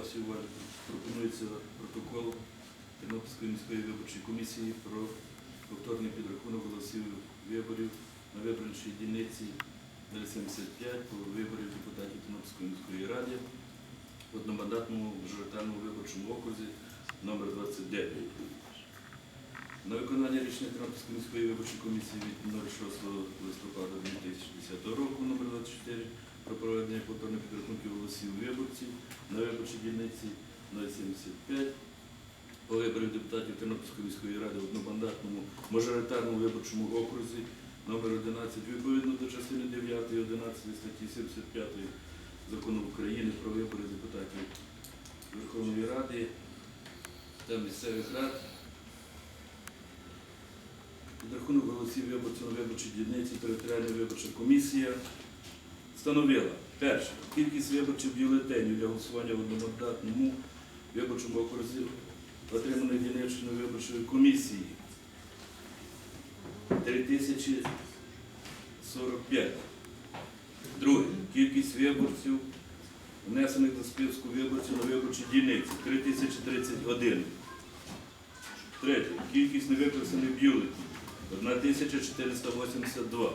вашій увазі пропонується протокол Тернопільської міської виборчої комісії про повторний підрахунок голосів виборів на виборчій дільниці 075 по виборів депутатів Тернопільської міської ради в одномандатному мажоритарному виборчому окрузі номер 29. На виконання рішення Тернопільської міської виборчої комісії від 06 листопада 2010 року номер 24 про проведення повторних підрахунків голосів виборців на виборчій дільниці 075 по виборів депутатів Тернопільської міської ради в одномандатному мажоритарному виборчому окрузі номер 11 відповідно до частини 9 і 11 статті 75 закону України про вибори депутатів Верховної Ради та місцевих рад. Підрахунок голосів виборців на виборчій дільниці територіальна виборча комісія встановила перше кількість виборчих бюлетенів для голосування в одномандатному виборчому окрузі, отриманих дільничною виборчої комісії 3045. Друге. Кількість виборців, внесених до списку виборців на виборчі дільниці 3031. Третє. Кількість невиписаних бюлетнів 1482.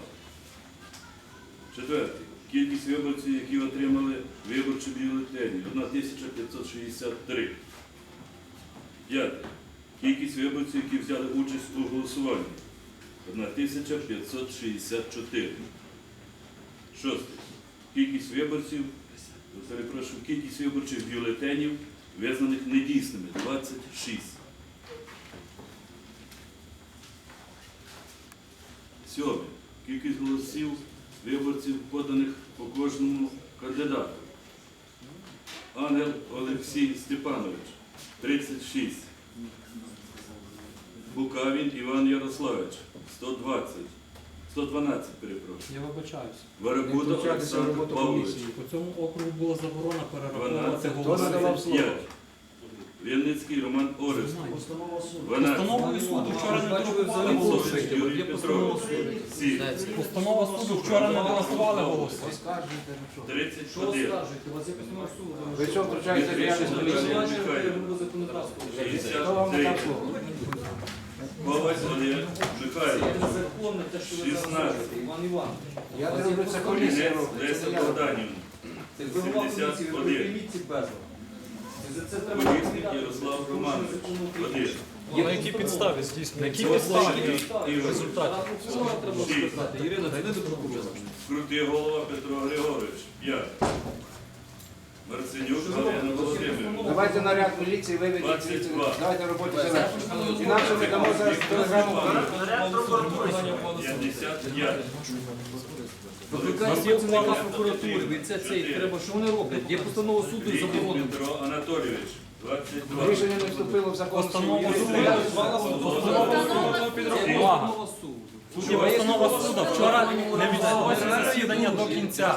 Четверте. Кількість виборців, які отримали виборчі бюлетені 1563. П'яте. Кількість виборців, які взяли участь у голосуванні 1564. Шосте. Кількість виборців, кількість виборчих бюлетенів, визнаних недійсними 26. Сьоме. Кількість голосів виборців, поданих по кожному кандидату. Ангел Олексій Степанович 36. Букавін Іван Ярославович 120. 112, перепрошую. Я вибачаюся. Варабуда Не втручатися в Олександр Павлович. По цьому округу була заборона перераховувати 12, Хто надавав голоси. слово? 5. Вільницький Роман Орестов. Постанова суду. 12. Постановою суду вчора не дорахували голоси. Юрій Петрович 7. Постанова суду вчора не дорахували голоси. Оскаржуйте, ну що? 31. Ви що втручаєтеся в діяльність комісії? 63. Коваль Олег Михайлович. 16. Я не роблю це комісія. Кінець Леся це не я. Богданівна. 71. Поліцник Ярослав Романович. 1. На якій підставі здійснює? На якій Підставі. Результат. Ірина, це до прокурора. Крутий голова Петро Григорович. 5. Марценюк Галина Володимирівна. Давайте наряд міліції виведіть. 22. Давайте роботу завершимо. Інакше ми дамо зараз телеграму. 55. У нас є ухвала прокуратури, ви це цей треба, що вони роблять? Є постанова суду і Літній заборонено. Петро Анатолійович. 22. Рішення не вступило в закон. Постанова суду. Увага. Постанова. Є постанова суду. Вчора не відбулося засідання до кінця.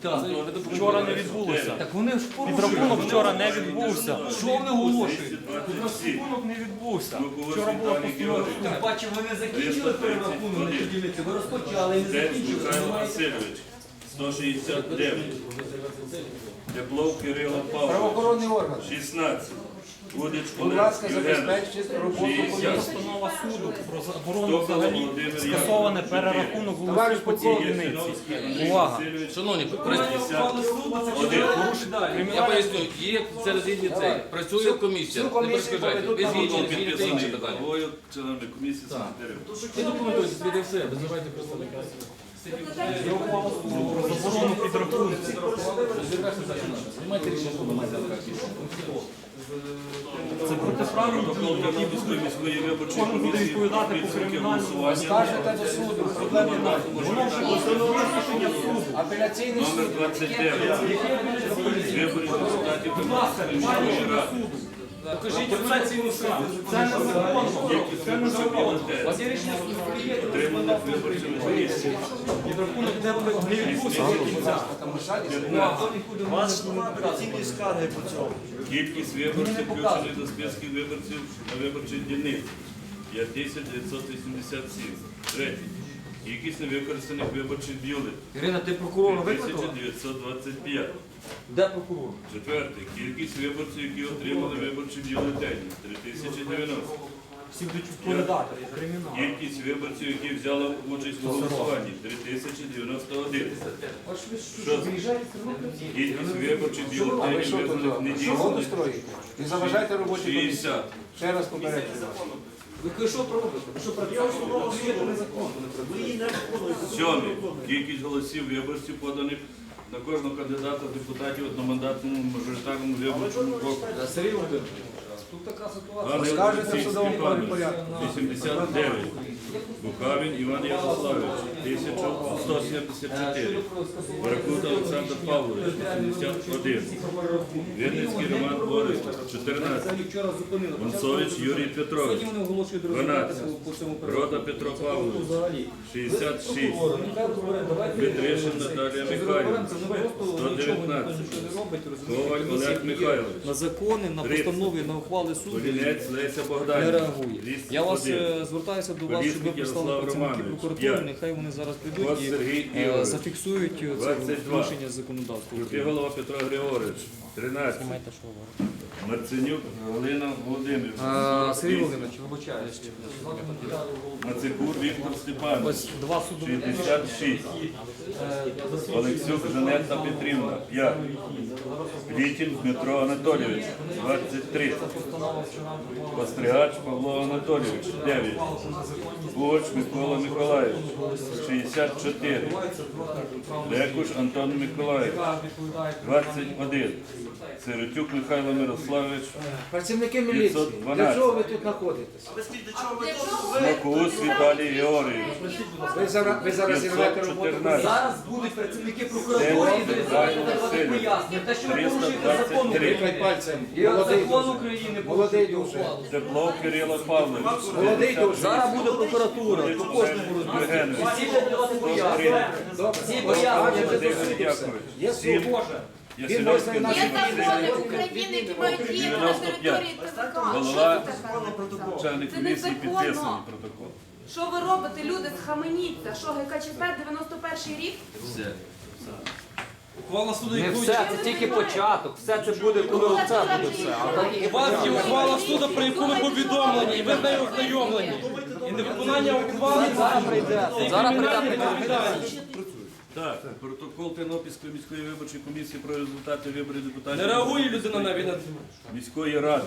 Так. Вчора не відбулося. Так вони ж. Підрахунок вчора не відбувся. Що вони оголошують? 227. Підрахунок не відбувся. Вчора Віталій постанова Так бачив, ви не закінчили перерахунок на цій дільниці. Ви розпочали і не закінчили. Михайло Васильович. 169. Теплов Кирило Павлович. Правоохоронний орган. 16. Будь ласка, забезпечте роботу Є комісії. постанова суду про заборону Стокол взагалі Яковлевич. перерахунок Товариш голосів по дільниці. Увага. Шановні, я поясню, є середині цей. Працює комісія. Не комісію перешкоджайте. поведуть Ви на згідні, роботу. Підписаний питання. головою членами комісії секретарем. І документуйте собі все, визивайте представника. Це протиправні Протокол дії. Міської виборчої комісії відповідати по кримінальному. Скажете до суду, проблем немає. Воно вже постановлено рішення суду. Апеляційний Номер суд. 29. Виборів депутатів Тернопільської міської ради. Покажіть скаргу. Це незаконно. Це незаконно. У вас є рішення суду? Підрахунок не відбувся до кінця. Там лишатися. 15. У вас апеляційні скарги по цьому. Кількість виборців включених до списків виборців на виборчих дільниць 5987. Третє. Кількість невикористаних виборчих бюлетенів Ірина, ти прокурора викликала? 1925. Де прокурор? Четверте. Кількість виборців, які отримали виборчі бюлетені 3090. Всі будуть відповідати, кримінал. Кількість виборців, які взяли участь у голосуванні 3091. Що? Кількість виборчих бюлетенів визнаних недійсними? Не заважайте роботі комісії. 60. Ще раз попереджую. Ви що робите? Ви що працюєте? Сьомий. Кількість голосів виборців поданих на кожного кандидата в депутатів одномандатному мажоритарному виборчому округу. Сергій Володимирович, тут така ситуація. Скажете в Олексій судовому Степанович, порядку. 89. Букавін Іван Ярославович, 1174. Баракута Олександр Павлович, 81. Вінницький Роман Борисович, 14. Вчора зупинили. Вонцович Юрій Петрович, Сьогодні 12. результати по цьому періоду. Рода Петро Павлович, 66. Нехай Петришин Наталія Михайлівна, Це просто нічого ніхто 119. нічого не робить, розумієте? Коваль Олег Михайлович, На закони, на 30. постанови, на ухвали суду Колінець Леся не Богданівна, реагує. Я вас е, звертаюся до вас, щоб ви Колісник прислали Ярослав працівників Романович, прокуратури, нехай вони зараз Кот прийдуть і Сергій е, Ігорович, зафіксують це 22. порушення законодавства. Голова Петро Григорович, 13. Марценюк Галина Володимирівна, Сергій Володимирович, вибачаюсь. Мацикур Віктор Степанович, Ось два суду. 66. Олексюк Жанетта Петрівна, 5. Літін Дмитро Анатолійович, 23. Постригач Павло Анатолійович, 9. Бугач Микола Миколаївич, 64. Лекуш Антон Миколаївич, 21. Сиротюк Михайло Мирославович, Працівники міліції, 512. для чого ви тут знаходитесь? Макус Віталій Георгійович, Ви зараз, ви зараз зірвете роботу. 514. Зараз будуть працівники прокуратури і Василь. давати пояснення. Те, що ви порушуєте 323. закон України. Пальцем. Молодий закон дуже. України Молодий дуже. Теплов Кирило Павлович, Молодий дуже. Зараз буде прокуратура, по кожному. Євгенович, Всі будуть давати пояснення. Добре. Всі пояснення. Є 7. суд. Він Андрій Є Є закони України, які мають діяти на 95. території ТВК. Голова Що це таке? Начальник Це комісії підписаний протокол. Що ви робите, люди, схаменіться? Що ГКЧП 91 рік? Все. Ухвала суду Не яку все, це тільки початок. Все це буде, коли оце буде все. А так у вас є ухвала суду, про яку ви повідомлені, і ви з нею ознайомлені. І невиконання ухвали зараз прийде. це Зараз кримінальна прийде. відповідальність. Так, протокол Тернопільської міської виборчої комісії про результати виборів депутатів. Не реагує людина навіть на міської ради.